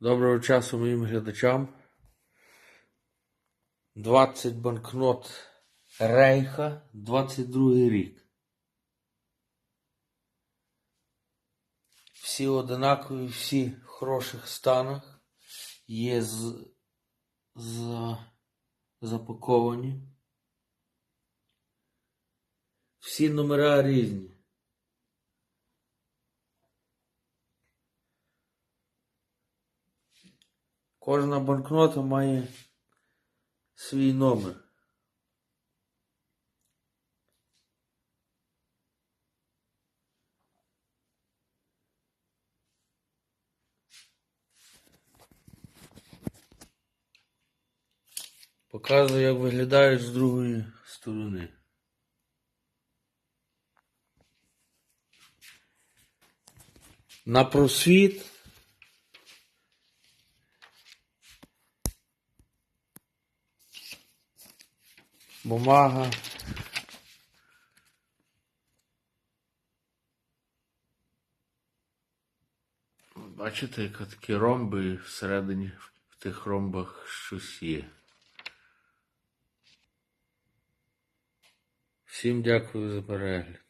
Доброго часу моїм глядачам. 20 банкнот Рейха, 22 рік. Всі одинакові, всі в хороших станах. Є з, з, запаковані. Всі номера різні. Кожна банкнота має свій номер. Показую, як виглядають з другої сторони. На просвіт бумага. Бачите, як такі ромби всередині в тих ромбах щось є. Всім дякую за перегляд.